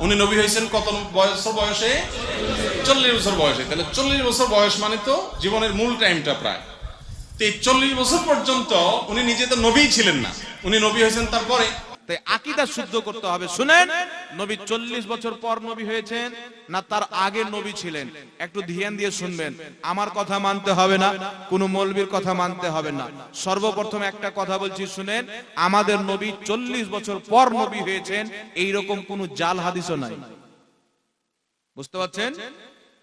উনি নবী হয়েছেন কত বছর বয়সে? চল্লিশ বছর বয়সে। তাহলে চল্লিশ বছর বয়স মানে তো জীবনের মূল টাইমটা প্রায়। তো এই চল্লিশ বছর পর্যন্ত উনি নিজে তো নবী ছিলেন না। উনি নবী হয়েছেন তারপরে। তাই আকিদা শুদ্ধ করতে হবে। শুনেন, নবী চল্লিশ বছর পর নবী হয়েছেন না তার আগে নবী ছিলেন। একটু ধ্যান দিয়ে শুনবেন। আমার কথা মানতে হবে না, কোন মৌলবীর কথা মানতে হবে না। সর্বপ্রথম একটা কথা বলছি, শুনেন, আমাদের নবী চল্লিশ বছর পর নবী হয়েছেন কোন জাল হাদিসও নাই। বুঝতে পারছেন?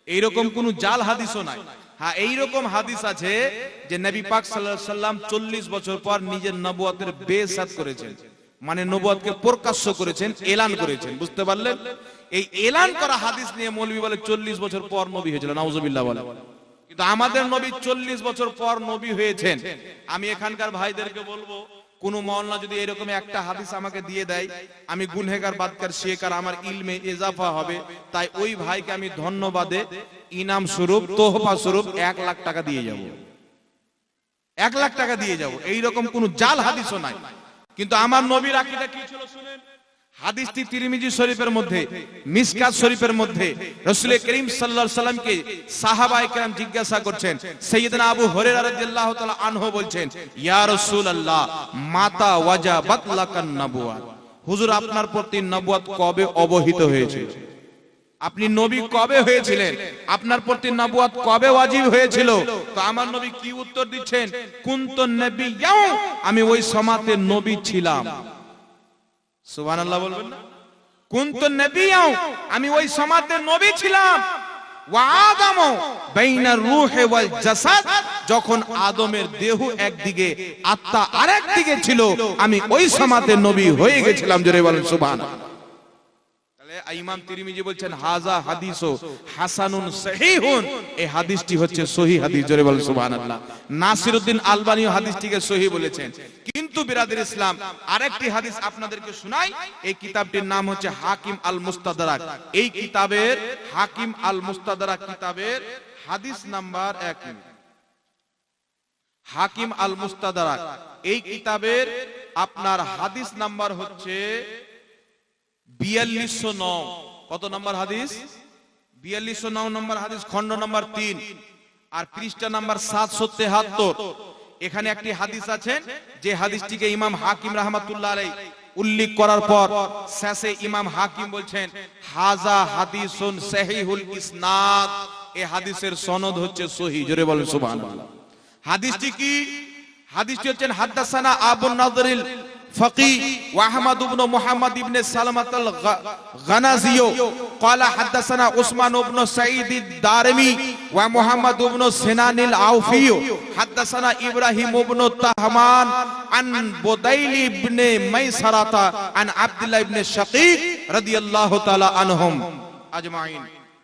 এইরকম কোন জাল হাদিসও নাই। হ্যাঁ এইরকম হাদিস আছে যে নবী পাক সাল্লাম চল্লিশ বছর পর নিজের নবুয়তের বেসাত করেছেন। মানে নবুয়তকে প্রকাশ্য করেছেন, এলান করেছেন, বুঝতে পারলেন? এই এলান করা হাদিস নিয়ে মৌলবী বলে চল্লিশ বছর পর নবী হয়েছিল, নাউজুবিল্লাহ বলে। কিন্তু আমাদের নবী চল্লিশ বছর পর নবী হয়েছেন। আমি এখানকার ভাইদেরকে বলব, কোন মহল্লা যদি এরকম একটা হাদিস আমাকে দিয়ে দেয়, আমি গুনহেগার বাদকার শেখার আমার ইলমে এজাফা হবে। তাই ওই ভাইকে আমি ধন্যবাদে ইনাম স্বরূপ, তোহফা স্বরূপ এক লাখ টাকা দিয়ে যাব। এক লাখ টাকা দিয়ে যাব। এইরকম কোন জাল হাদিসও নাই। কিন্তু আমার নবীর আকিদা কি ছিল শুনেন? হাদিসটি তিরমিজি শরীফের মধ্যে, মিসকাত শরীফের মধ্যে রাসূল করিম আলাইহি সাল্লামকে সাহাবায়ে কেরাম জিজ্ঞাসা করছেন। সাইয়েদনা আবু হুরায়রা রাদিয়াল্লাহু তাআলা আনহু বলছেন, ইয়া রাসূলুল্লাহ, মাতা ওয়াজা বাতলাকান নবুয়াত। হুজুর, আপনার প্রতি নবুয়াত কবে অবহিত হয়েছে আপনি নবী কবে হয়েছিলেন? আপনার প্রতি নবুয়াত কবে ওয়াজিব হয়েছিল? তো আমার নবী কি উত্তর দিচ্ছেন? কুন্ত নবী আমি ওই সমাতে নবী ছিলাম। সুবহানাল্লাহ বলবেন না? কুন্ত নবিয়াও আমি ওই সমাতে নবী ছিলাম। ওয়া আদমও বাইনা রূহে ওয়াল জাসাদ, যখন আদমের দেহ একদিকে, আত্মা আরেক দিকে ছিল, আমি ওই সমাতে নবী হয়ে গেছিলাম, জোরে বলেন সুবহানাল্লাহ। ইমাম তিরমিজি বলছেন হাজা হাদিসও হাসানুন সহিহুন। এই হাদিসটি হচ্ছে সহি হাদিস জোরে বলেন সুবহানাল্লাহ। নাসিরউদ্দিন আলবানিও হাদিসটিকে সহি বলেছেন। কিন্তু বিরাদের ইসলাম আরেকটি হাদিস আপনাদেরকে শোনাই। এই কিতাবটির নাম হচ্ছে হাকিম আল মুস্তাদরাক এই কিতাবের হাকিম আল মুস্তাদরাক কিতাবের হাদিস নাম্বার এক। হাকিম আল মুস্তাদরাক এই কিতাবের আপনার হাদিস নাম্বার হচ্ছে বিয়াল্লিশশো নও। কত নম্বর হাদিস? বিয়াল্লিশশো নও নম্বর হাদিস খন্ড নম্বর তিন। আর পৃষ্ঠা নাম্বার সাতশো তেহাত্তর এখানে একটি হাদিস আছেন যে হাদিসটিকে ইমাম হাকিম রহমাতুল্লাহ আলাই উল্লেখ করার পর শেষে ইমাম হাকিম বলছেন, হাজা হাদিসুন সহিহুল ইসনাদ। এই হাদিসের সনদ হচ্ছে সহি। জোরে বলেন সুবহানাল্লাহ। হাদিসটি কি? হাদিসটি হচ্ছেন হাদ্দাসানা আবু নাদরিল فقيه واحمد بن محمد بن سلمة الغنازي قال حدثنا عثمان بن سعيد الدارمي ومحمد بن سنان العوفي حدثنا ابراهيم بن طهمان عن بديل بن ميسرة عن عبد الله بن شقيق رضي الله تعالى عنهم اجمعين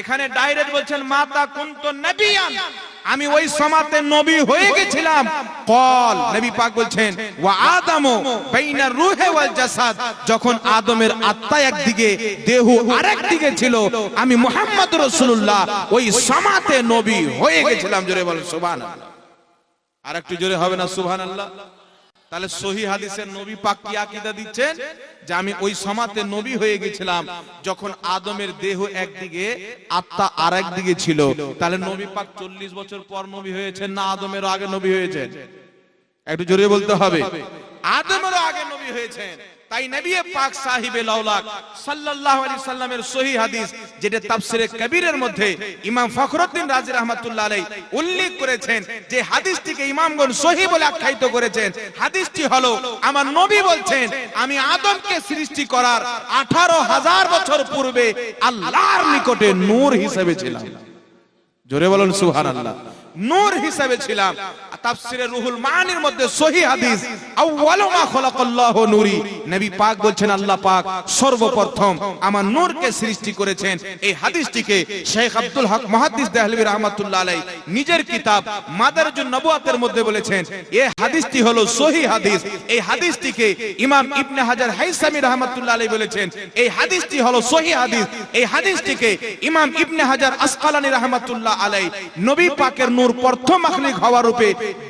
এখানে ডাইরেক্ট বলছেন, মাতা কুন্ত নবিয়ান। আমি ওই সমাতে নবী হয়ে গেছিলাম। কল নবী পাক বলছেন, ওয়া আদামু বাইনা রূহে ওয়াল জাসাদ। যখন আদমের আত্মা একদিকে, দেহ আরেক দিকে ছিল, আমি মুহাম্মদ রাসূলুল্লাহ ওই সমাতে নবী হয়ে গেছিলাম। জোরে বলেন, সুবহানাল্লাহ। আর একটু জোরে হবে না, সুবহানাল্লাহ? তাহলে সহি হাদিসের নবী পাক কি আকিদা দিচ্ছেন? যে আমি ওই সমাতে নবী হয়ে গেছিলাম, যখন আদমের দেহ একদিকে, আত্মা আর একদিকে ছিল। তাহলে নবী পাক চল্লিশ বছর পর নবী হয়েছেন না আদমের আগে নবী হয়েছেন? একটু জোরে বলতে হবে। আদমেরও আগে নবী হয়েছেন। তাই নবী পাক সাহিবে লাউলাক সাল্লাল্লাহু আলাইহি সাল্লামের সহি হাদিস, যেটা তাফসিরে কবিরের মধ্যে ইমাম ফখরুদ্দিন রাজি রাহমাতুল্লাহ আলাইহি উল্লেখ করেছেন যে হাদিসটিকে ইমামগণ সহি বলে আখ্যায়িত করেছেন। হাদিসটি হলো, আমার নবী বলছেন, আমি আদমকে সৃষ্টি করার 18000 বছর পূর্বে আল্লাহর নিকটে নূর হিসেবে ছিলাম। জোরে বলুন সুবহানাল্লাহ। নূর হিসাবে ছিলাম। তাফসিরে রুহুল মানির মধ্যে সহি হাদিস, আউয়ালু মা খালাকাল্লাহু নূরি। নবী পাক বলছেন, আল্লাহ পাক সর্বপ্রথম আমার নূরকে সৃষ্টি করেছেন। এই হাদিসটিকে শেখ আব্দুল হক মুহাদ্দিস দেহলভী রাহমাতুল্লাহ আলাইহি নিজের কিতাব মাদারুন নবুয়াতের মধ্যে বলেছেন এই হাদিসটি হলো সহি হাদিস। এই হাদিসটিকে ইমাম ইবনে হাজার হাইসামি রাহমাতুল্লাহ আলাইহি বলেছেন, এই হাদিসটি হলো সহি হাদিস। এই হাদিসটিকে ইমাম ইবনে হাজার আসকালানি রাহমাতুল্লাহ আলাইহি নবী পাকের নূর প্রথম মাখলুক হওয়া রূপে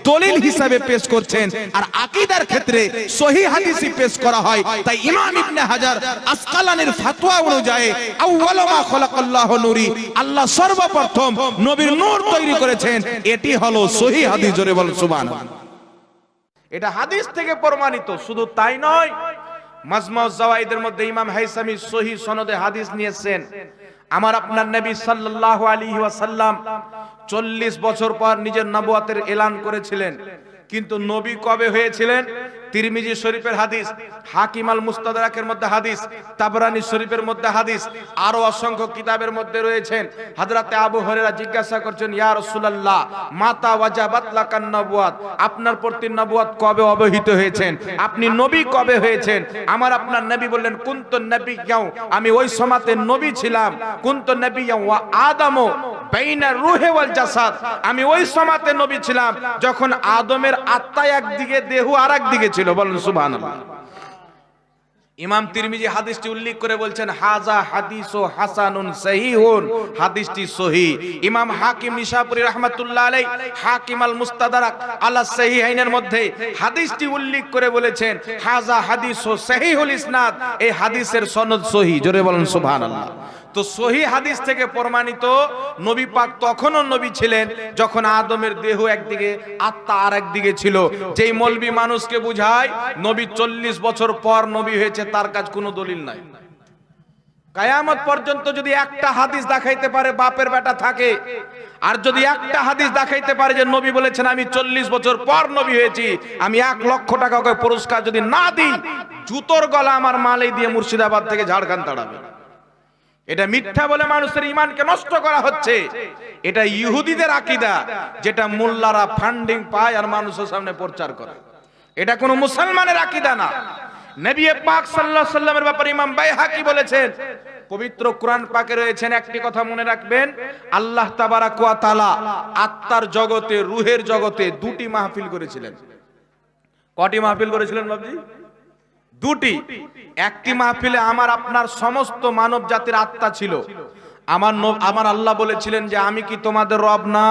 দলিল হিসাবে পেশ করছেন। আর আকীদার ক্ষেত্রে সহি হাদিসই পেশ করা হয়। তাই ইমাম ইবনে হাজার আসকালানির ফতোয়া অনুযায়ী আউয়ালু মা খালাকাল্লাহু নূরি, আল্লাহ সর্বপ্রথম নবীর নূর তৈরি করেছেন। এটি হলো সহি হাদিস, জোরে বল সুবহানাল্লাহ। এটা হাদিস থেকে প্রমাণিত, শুধু তাই নয় মাজমাউ জাওয়াইদের মধ্যে ইমাম হাইসামি সহি সনদে হাদিস নিয়েছেন। আমার আপনার নবী সাল্লাল্লাহু আলাইহি ওয়াসাল্লাম 40 বছর পর নিজের নবুয়াতের এলান করেছিলেন। কিন্তু নবী কবে হয়েছিলেন? তিরমিজি শরীফের হাদিস, হাকিম আল মুস্তাদরাকের মধ্যে হাদিস, তাবরানি শরীফের মধ্যে হাদিস, আরও অসংখ্য কিতাবের মধ্যে রয়েছেন। হযরতে আবু হুরায়রা জিজ্ঞাসা করছেন, ইয়া রাসূলুল্লাহ, মাতা ওয়াজাবাত লাকান নবুয়াত? আপনার প্রতি নবুয়াত কবে অবহিত হয়েছেন? আপনি নবী কবে হয়েছেন? আমার আপনার নবী বললেন, কুনতু নবিয়্যাও? আমি ওই সমাতে নবী ছিলাম। কুনতু নবিয়্যাও ওয়া আদামু বাইনা রূহে ওয়াল জাসাদ? আমি ওই সমাতে নবী ছিলাম, যখন আদমের আত্মা একদিকে, দেহ আরেকদিকে ছিল। বলেন সুবহানাল্লাহ। ইমাম তিরমিজি হাদিসটি উল্লেখ করে বলছেন হাজা হাদিস ও হাসানুন সহিহুন। হাদিসটি সহি। ইমাম হাকিম নিশাপুরি রাহমাতুল্লাহ আলাই হাকিম আল মুস্তাদরাক আলা সহিহাইনের মধ্যে হাদিসটি উল্লেখ করে বলেছেন হাজা হাদিস ও সহিহুল ইসনাদ। এই হাদিসের সনদ সহি, জোরে বলেন সুবহানাল্লাহ। তো সহি হাদিস থেকে প্রমাণিত, নবী পাক তখনও নবী ছিলেন যখন আদমের দেহ একদিকে, আত্মা আর একদিকে ছিল। যেই মলবি মানুষকে বুঝায়, নবী চল্লিশ বছর পর নবী হয়েছে, তার কাজ কোনো দলিল নাই। কায়ামত পর্যন্ত যদি একটা হাদিস দেখাইতে পারে, বাপের বেটা থাকে। আর যদি একটা হাদিস দেখাইতে পারে যে নবী বলেছেন, আমি চল্লিশ বছর পর নবী হয়েছি, আমি এক লক্ষ টাকা করে পুরস্কার যদি না দিই, জুতোর গলা আমার মালে দিয়ে মুর্শিদাবাদ থেকে ঝাড়খান্ড তাড়াবে। এটা মিথ্যা বলে মানুষের ইমানকে নষ্ট করা হচ্ছে। এটা ইহুদিদের আকিদা, যেটা মোল্লারা ফান্ডিং পায় আর মানুষের সামনে প্রচার করে। এটা কোনো মুসলমানের আকিদা না। পাক ব্যাপারে ইমাম বলেছেন, পবিত্র কোরআন পাকে রয়েছেন একটি কথা মনে রাখবেন আত্মার জগতে, রুহের জগতে দুটি মাহফিল করেছিলেন। কটি মাহফিল করেছিলেন বাবজি দুটি। একটি মাহফিলে আমার আপনার সমস্ত মানব জাতির আত্মা ছিল। আমার আমার আল্লাহ বলেছিলেন যে, আমি কি তোমাদের রব না?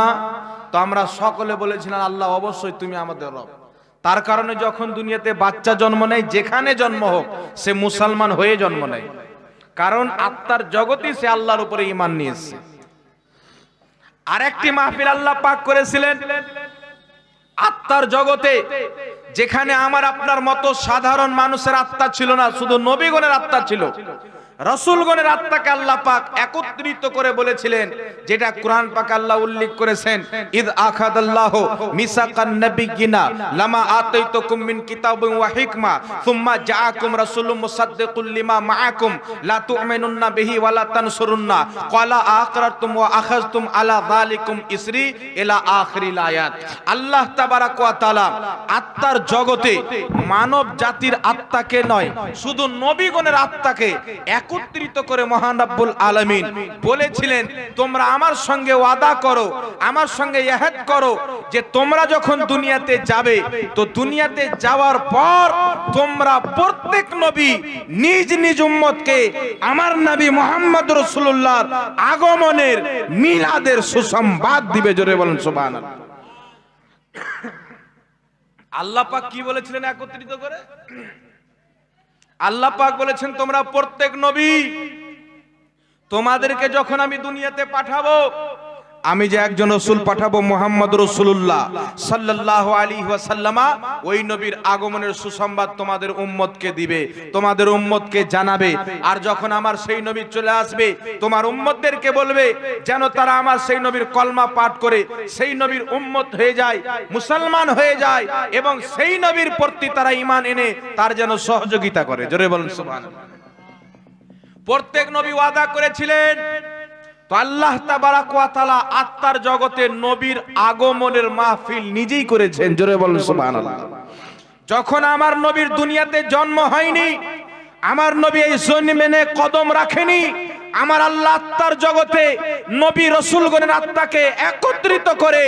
তো আমরা সকলে বলেছিলাম, আল্লাহ, অবশ্যই তুমি আমাদের রব। তার কারণে যখন দুনিয়াতে বাচ্চা জন্ম নেয়, যেখানে জন্ম হোক, সে মুসলমান হয়ে জন্ম নেয়। কারণ আত্মার জগতই সে আল্লাহর উপরে ইমান নিয়ে এসেছে আরেকটি মাহফিল আল্লাহ পাক করেছিলেন, আত্মার জগতে। যেখানে আমার আপনার মতো সাধারণ মানুষের আত্মা ছিল না শুধু নবীগণের আত্মা ছিল। রসুলগণের আত্মাকে আল্লাহ পাক একত্রিত করে বলেছিলেন, যেটা কোরআন পাক আল্লাহ উল্লেখ করেছেন, ইদ আখাদাল্লাহ মিসাকান নাবিয়িনা লামা আতাইতুকুম মিন কিতাবিন ওয়া হিকমা সুম্মা জাআকুম রাসূলুম মুসাদ্দিকুল লিমা মাআকুম লা তু'মিনুন্না বিহি ওয়া লা তানসুরুন্না ক্বালা আকরারতুম ওয়া আখাযতুম আলা যালিকুম ইসরি ইলা আখিরিল আয়াত। আল্লাহ তাবারাক ওয়া তাআলা আত্মার জগতে মানব জাতির আত্মাকে নয়, শুধু নবীগণের আত্মাকে একত্রিত করে মহান রাব্বুল আলামিন বলেছিলেন, তোমরা আমার সঙ্গে ওয়াদা করো, আমার সঙ্গে ইহাদ করো যে তোমরা যখন দুনিয়াতে যাবে, তো দুনিয়াতে যাওয়ার পর তোমরা প্রত্যেক নবী নিজ নিজ উম্মতকে আমার নবী মোহাম্মদ রসুল্লাহর আগমনের মিলাদের সুসংবাদ দিবে। জোরে বলেন, সুবহানাল্লাহ। আল্লাহ পাক কি বলেছিলেন একত্রিত করে? আল্লাহ পাক বলেছেন তোমরা প্রত্যেক নবী তোমাদেরকে যখন আমি দুনিয়াতে পাঠাবো আমি যে একজন রসুল পাঠাবো মোহাম্মদ রসুল্লাহ সাল্লাহ আলী ওয়াসাল্লামা, ওই নবীর আগমনের সুসংবাদ তোমাদের উম্মতকে দিবে, তোমাদের উম্মতকে জানাবে। আর যখন আমার সেই নবী চলে আসবে, তোমার উম্মতদেরকে বলবে, যেন তারা আমার সেই নবীর কলমা পাঠ করে, সেই নবীর উম্মত হয়ে যায়, মুসলমান হয়ে যায়, এবং সেই নবীর প্রতি তারা ইমান এনে তার যেন সহযোগিতা করে। জোরে বলুন, সুবহানাল্লাহ। প্রত্যেক নবী ওয়াদা করেছিলেন তো আল্লাহ তাবারাক আত্মার জগতে নবীর আগমনের মাহফিল নিজেই করেছেন। জোরে বলুন, সুবহানাল্লাহ। যখন আমার নবীর দুনিয়াতে জন্ম হয়নি, আমার নবী এই জমিনে কদম রাখেনি, আমার আল্লাহ আত্মার জগতে নবী রসুলগণের আত্মাকে একত্রিত করে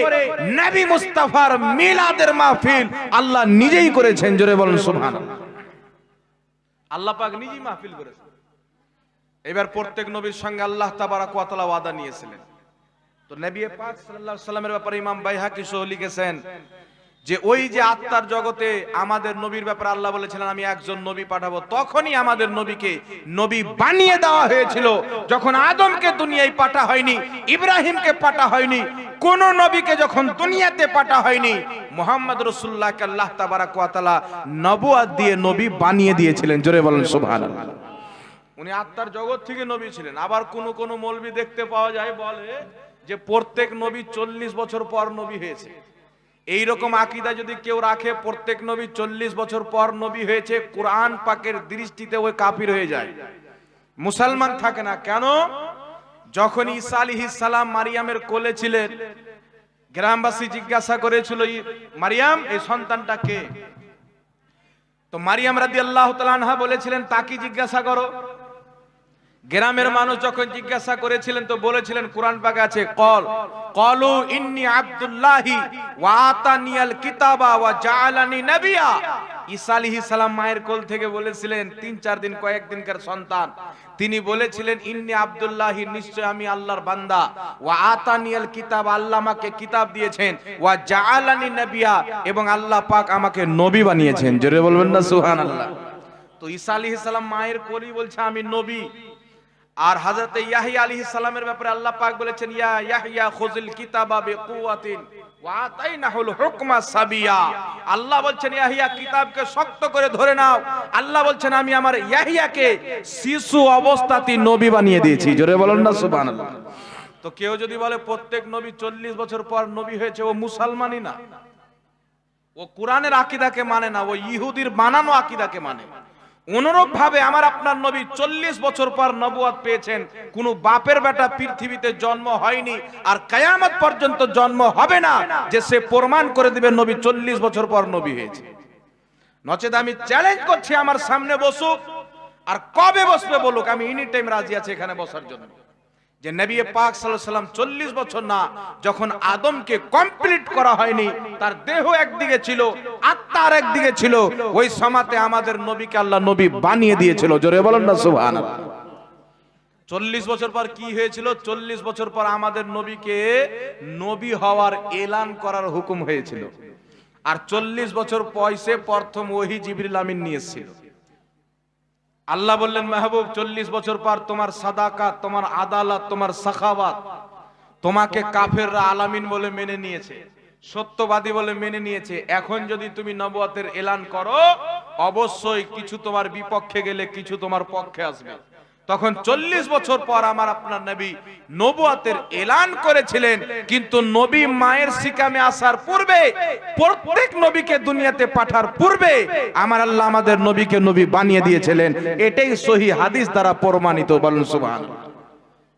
নবী মুস্তাফার মিলাদের মাহফিল আল্লাহ নিজেই করেছেন। জোরে বলুন, সুবহানাল্লাহ। আল্লাহ পাক নিজেই মাহফিল করেছেন। এবার প্রত্যেক নবীর সঙ্গে আল্লাহ তাবারাক ওয়া ওয়াদা নিয়েছিলেন। তো নবী পাক সাল্লাল্লাহু আলাইহি সাল্লামের ব্যাপারে ইমাম বাইহাকি সহ লিখেছেন যে ওই যে আত্মার জগতে আমাদের নবীর ব্যাপারে আল্লাহ বলেছিলেন, আমি একজন নবী পাঠাবো। তখনই আমাদের নবীকে নবী বানিয়ে দেওয়া হয়েছিল। যখন আদমকে দুনিয়ায় পাঠা হয়নি, ইব্রাহিমকে পাঠা হয়নি, কোন নবীকে যখন দুনিয়াতে পাঠা হয়নি, মোহাম্মদ রসুল্লাহকে আল্লাহ তাবারাক ওয়া তাআলা নবুয়াত দিয়ে নবী বানিয়ে দিয়েছিলেন। জোরে বলেন সুবহানাল্লাহ। উনি আত্মার জগৎ থেকে নবী ছিলেন। আবার কোন কোন মৌলবি দেখতে পাওয়া যায়, বলে যে প্রত্যেক নবী চল্লিশ বছর পর নবী হয়েছে। এই রকম আকিদা যদি কেউ রাখে, প্রত্যেক নবী চল্লিশ বছর পর নবী হয়েছে, কোরআন পাকের দৃষ্টিতে ওই কাফির হয়ে যায়। মুসলমান থাকে না। কেন? যখন ঈসা আলাইহিস সালাম মারিয়ামের কোলে ছিলেন, গ্রামবাসী জিজ্ঞাসা করেছিল, "ই- মারিয়াম, এই সন্তানটা কে? তো মারিয়াম রাদি আল্লাহ তালানহা বলেছিলেন, তাকে জিজ্ঞাসা করো। গ্রামের মানুষ যখন জিজ্ঞাসা করেছিলেন, তো বলেছিলেন, কোরআন পাকে আছে, কল। কলু ইন্নি আব্দুল্লাহি ওয়া আতানিয়াল কিতাবা ওয়া জাআলানি নাবিয়া। ঈসা আলাইহিস সালাম মায়ের কোল থেকে বলেছিলেন, তিন চার দিন কয়েকদিনকার সন্তান। তিনি বলেছিলেন, ইন্নি আব্দুল্লাহি, নিশ্চয় আমি আল্লাহর বান্দা। ওয়া আতানিয়াল কিতাব, আল্লাহ আমাকে কিতাব দিয়েছেন। ওয়া জাআলানি নাবিয়া, এবং আল্লাহ পাক আমাকে নবী বানিয়েছেন। জোরে বলবেন না, সুবহানাল্লাহ। তো ঈসা আলাইহিস সালাম মায়ের কোলই বলছে, আমি নবী। আর হযরত ইয়াহিয়া আলাইহিস সালামের ব্যাপারে আল্লাহ পাক বলেছেন, ইয়া ইয়াহিয়া কিতাবা আতাইনাহুল হুকমা সাবিয়া। আল্লাহ বলছেন, ইয়াহিয়া, কিতাবকে শক্ত করে ধরে নাও। আল্লাহ বলছেন, আমি আমার ইয়াহিয়াকে শিশু অবস্থাতেই নবী বানিয়ে দিয়েছি। জোরে বলুন না, সুবহানাল্লাহ। তো কেউ যদি বলে, প্রত্যেক নবী চল্লিশ বছর পর নবী হয়েছে, ও মুসলমানই না। ও কোরআনের আকিদাকে মানে না, ও ইহুদির বানানো আকিদাকে মানে। অনুরূপ ভাবে আমার আপনার নবী চল্লিশ বছর পর নবুয়াদ পেয়েছেন। কোন বাপের বেটা পৃথিবীতে জন্ম হয়নি আর কায়ামত পর্যন্ত জন্ম হবে না যে সে প্রমাণ করে দিবে নবী চল্লিশ বছর পর নবী হয়েছে। নচেত আমি চ্যালেঞ্জ করছি আমার সামনে বসুক আর কবে বসবে বলুক, আমি এনি টাইম রাজি আছি এখানে বসার জন্য। যে নবী পাক সাল্লাম চল্লিশ বছর না, যখন আদমকে কমপ্লিট করা হয়নি, তার দেহ একদিকে ছিল আত্মা আর একদিকে ছিল, ওই সমাতে আমাদের নবীকে আল্লাহ নবী বানিয়ে দিয়েছিল। জোরে বলেন না, সুবহানাল্লাহ। চল্লিশ বছর পর কি হয়েছিল? চল্লিশ বছর পর আমাদের নবীকে নবী হওয়ার এলান করার হুকুম হয়েছিল। আর চল্লিশ বছর পয়সে প্রথম ওহি জিবরিল আমিন নিয়েছিল। আল্লাহ বললেন, মাহবুব, চল্লিশ বছর পর তোমার সাদাকা, তোমার আদালত, তোমার সাখাবাত তোমাকে কাফেররা আলামিন বলে মেনে নিয়েছে, সত্যবাদী বলে মেনে নিয়েছে। এখন যদি তুমি নবতের এলান করো, অবশ্যই কিছু তোমার বিপক্ষে গেলে কিছু তোমার পক্ষে আসবে। তখন চল্লিশ বছর পর আমার আপনার নবী নবুয়াতের এলান করেছিলেন। কিন্তু নবী মায়ের শিকামে আসার পূর্বে, প্রত্যেক নবীকে দুনিয়াতে পাঠার পূর্বে আমার আল্লাহ আমাদের নবীকে নবী বানিয়ে দিয়েছিলেন। এটাই সহি হাদিস দ্বারা প্রমাণিত। বলুন সুবহানাল্লাহ।